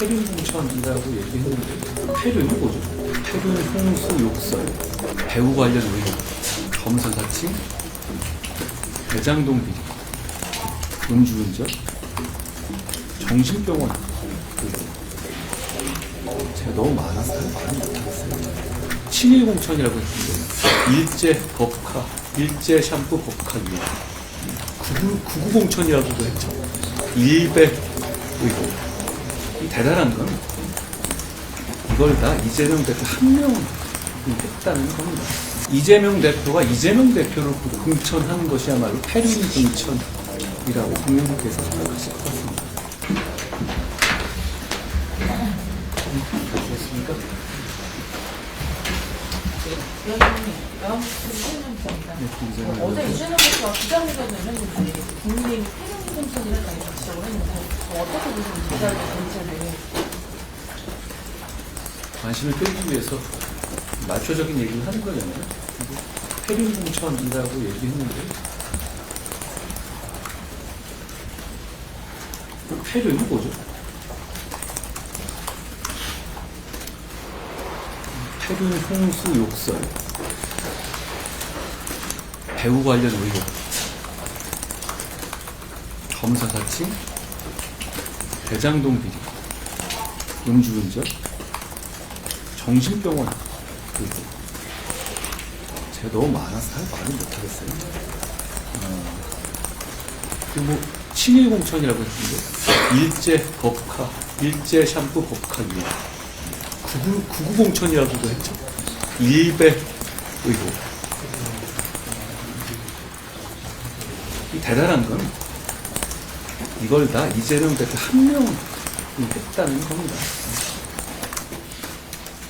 페륜 공천이라고 얘기했는데 페륜이 뭐죠? 페륜 홍수 욕설, 배우 관련 의혹, 검사 사칭, 대장동 비리, 음주운전, 정신병원. 제가 너무 많아서 말을 못하겠어요. 친일 공천이라고 했는데 일제 법카, 일제 샴푸 법카 이용, 구구, 구구 공천이라고도 했죠. 일배 의혹. 이 대단한 건 이걸 다 이재명 대표 한 명이 했다는 겁니다. 이재명 대표가 이재명 대표를 공천한 것이야말로 패륜 공천이라고 국민들께서 생각하실 것 같습니다. 그렇습니까? 네, 김재명 어제. 이재명 대표가 기자회견을 했는데 국민 공천을 했다고 지적을 했는데 어, 어떻게 보시면 기자회견 전체를 관심을 끌기 위해서 마초적인 얘기를 하는 거잖아요. 패륜 공천이라고 얘기했는데 그 패륜이 뭐죠? 패륜 홍수 욕설, 배우 관련 의혹, 검사 사칭, 대장동 비리, 음주운전, 정신병원 의혹. 제가 너무 많아서 할 말을 못하겠어요. 어, 그리고 뭐 친일 공천이라고 했는데 일제 법카, 일제 샴푸 법카 이용, 구구, 구구 공천이라고도 했죠. 일배 의혹. 이 대단한 건 이걸 다 이재명 대표 한 명이 했다는 겁니다.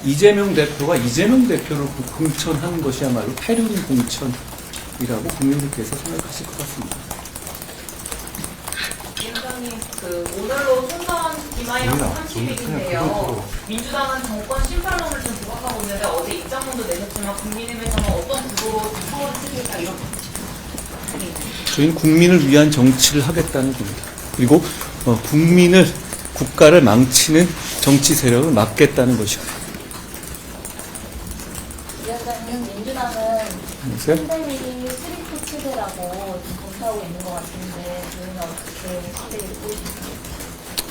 이재명 대표가 이재명 대표를 공천한 것이야말로 패륜 공천이라고 국민들께서 생각하실 것 같습니다. 위원장님 그 오늘로 총선 기마영 30일인데요. 민주당은 정권 심판론을 좀 부각하고 있는데 어제 입장문도 내셨지만 국민의힘에서는 어떤 구도로 선거를 치르겠다 이런 저희는 국민을 위한 정치를 하겠다는 겁니다. 그리고 어, 국민을 국가를 망치는 정치 세력을 막겠다는 것이고요. 위원장님, 민주당은 안녕하세요. 선대위 스리프 체제라고 검토하고 있는 것 같은데 저희는 어떻게 체제를 보시나요?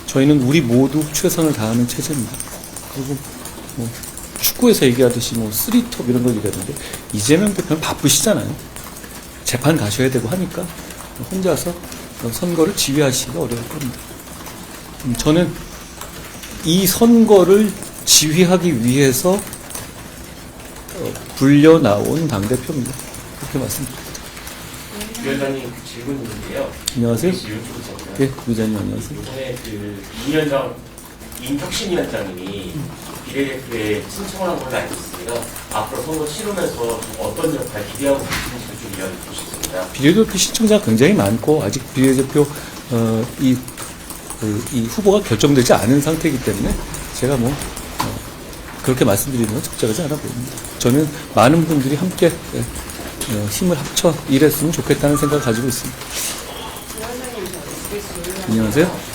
저희는 우리 모두 최선을 다하는 체제입니다. 그리고 뭐 축구에서 얘기하듯이 뭐 쓰리톱 이런 걸 얘기하는데 이재명 대표는 바쁘시잖아요. 재판 가셔야 되고 하니까 혼자서 선거를 지휘하시기가 어려울 겁니다. 음, 저는 이 선거를 지휘하기 위해서 어, 불려 나온 당 대표입니다. 그렇게 말씀드립니다. 위원장님 그 질문인데요. 안녕하세요. 채널. 예, 위원장님 안녕하세요. 이번에 그 이위원장 임혁신 위원장님이 비례대표에 신청을 한 걸로 알고 있습니다. 앞으로 선거 치르면서 어떤 역할 기대하고 계시는지 주시겠습니다. 비례대표 신청자가 굉장히 많고 아직 비례대표 어, 이, 그, 이 후보가 결정되지 않은 상태이기 때문에 제가 뭐 어, 그렇게 말씀드리는 건 적절하지 않아 보입니다. 저는 많은 분들이 함께 예, 어, 힘을 합쳐 일했으면 좋겠다는 생각을 가지고 있습니다. 안녕하세요.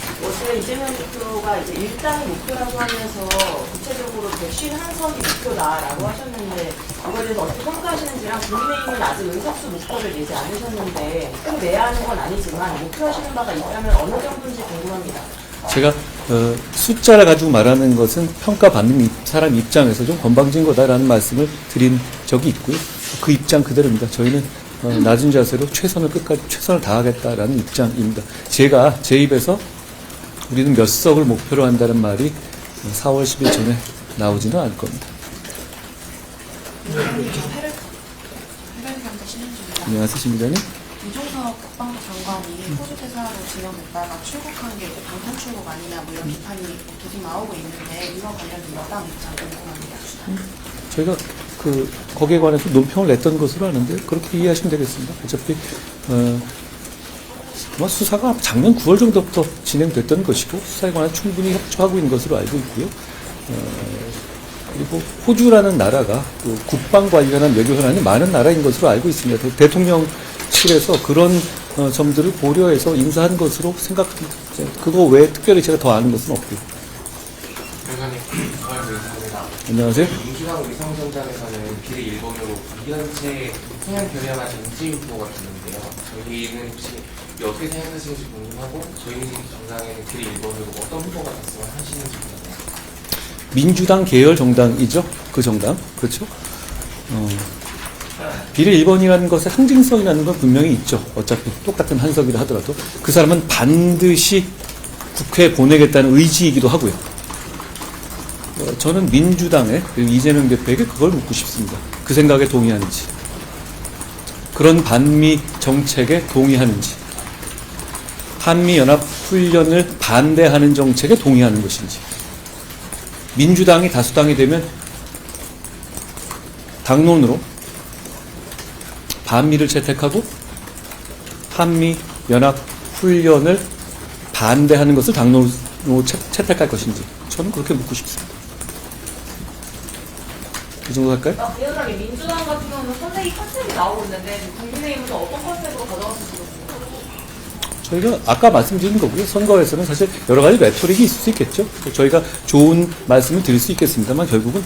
이제 일당이 목표라고 하면서 구체적으로 151선이 목표다라고 하셨는데 이거에 대해서 어떻게 평가하시는지랑 국민의힘은 아직 의석수 목표를 내지 않으셨는데 꼭 내야 하는 건 아니지만 목표하시는 바가 있다면 어느 정도인지 궁금합니다. 제가 어, 숫자를 가지고 말하는 것은 평가받는 입- 사람 입장에서 좀 건방진 거다라는 말씀을 드린 적이 있고요. 그 입장 그대로입니다. 저희는 어, 낮은 자세로 최선을 끝까지 최선을 다하겠다라는 입장입니다. 제가 제 입에서 우리는 몇 석을 목표로 한다는 말이 4월 10일 전에 나오지는 않을 겁니다. 안녕하세요, 신 기자님. 이종석 국방부 장관이 호주 대사로 지명됐다가 출국한 게 방탄 출국 아니냐 뭐 이런 비판이 계속 나오고 있는데 이와 관련된 여당 입장 궁금합니다. 저희가 그 거기에 관해서 논평을 냈던 것으로 아는데 그렇게 이해하시면 되겠습니다. 어차피 어, 아마 수사가 작년 9월 정도부터 진행됐던 것이고 수사에 관해 충분히 협조하고 있는 것으로 알고 있고요. 어, 그리고 호주라는 나라가 그 국방 관련한 외교 현안이 많은 나라인 것으로 알고 있습니다. 대- 대통령실에서 그런 어, 점들을 고려해서 인사한 것으로 생각합니다. 그거 외에 특별히 제가 더 아는 것은 없고요. 안녕하세요. 민주당 위성전장에서는 비례 1번으로 이현채 성향 변화나 정치 후보가 있는데요. 저희는 혹시 어떻게 생각하시는지 궁금하고 저희 정당에는 비례 1번으로 어떤 후보가 됐으면 하시는지 궁금해요. 민주당 계열 정당이죠. 그 정당. 그렇죠. 어, 비례 1번이라는 것의 상징성이라는 건 분명히 있죠. 어차피 똑같은 한석이라 하더라도 그 사람은 반드시 국회에 보내겠다는 의지이기도 하고요. 어, 저는 그리고 이재명 대표에게 그걸 묻고 싶습니다. 그 생각에 동의하는지. 그런 반미 정책에 동의하는지. 한미연합 훈련을 반대하는 정책에 동의하는 것인지. 민주당이 다수당이 되면 당론으로 반미를 채택하고 한미 연합 훈련을 반대하는 것을 당론으로 채, 채택할 것인지 저는 그렇게 묻고 싶습니다. 이 정도 할까요? 아, 위원장님 민주당 같은 경우는 선대위 컨셉이 나오고 있는데 국민의힘은 어떤 컨셉으로 모르겠어요. 저희가 아까 말씀드린 거고요. 선거에서는 사실 여러 가지 레토릭이 있을 수 있겠죠. 저희가 좋은 말씀을 드릴 수 있겠습니다만 결국은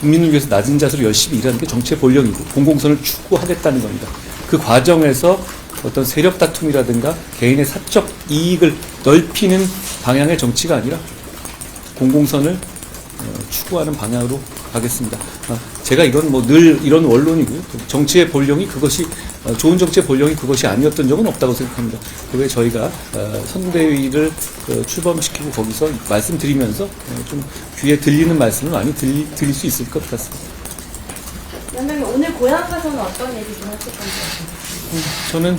국민을 위해서 낮은 자세로 열심히 일하는 게 정치의 본령이고 공공선을 추구하겠다는 겁니다. 그 과정에서 어떤 세력 다툼이라든가 개인의 사적 이익을 넓히는 방향의 정치가 아니라 공공선을 어, 추구하는 방향으로 가겠습니다. 아, 제가 이건 뭐 늘 이런 원론이고요. 정치의 본령이 그것이 어, 좋은 정치의 본령이 그것이 아니었던 적은 없다고 생각합니다. 그게 저희가 어, 선대위를 어, 출범시키고 거기서 말씀드리면서 어, 좀 귀에 들리는 말씀을 많이 들리, 드릴 수 있을 것 같습니다. 오늘 고향 가서는 어떤 얘기 좀 하실 건지. 저는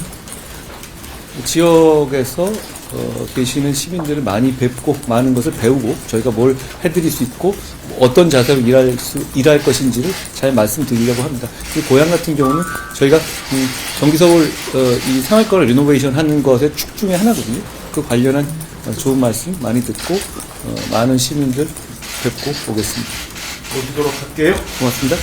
지역에서 어, 계시는 시민들을 많이 뵙고 많은 것을 배우고 저희가 뭘 해드릴 수 있고 어떤 자세로 일할 수 일할 것인지를 잘 말씀드리려고 합니다. 이 고향 같은 경우는 저희가 이 정기서울 어, 이 생활권을 리노베이션 하는 것의 축 중에 하나거든요. 그 관련한 어, 좋은 말씀 많이 듣고 어, 많은 시민들 뵙고 오겠습니다. 모시도록 할게요. 고맙습니다.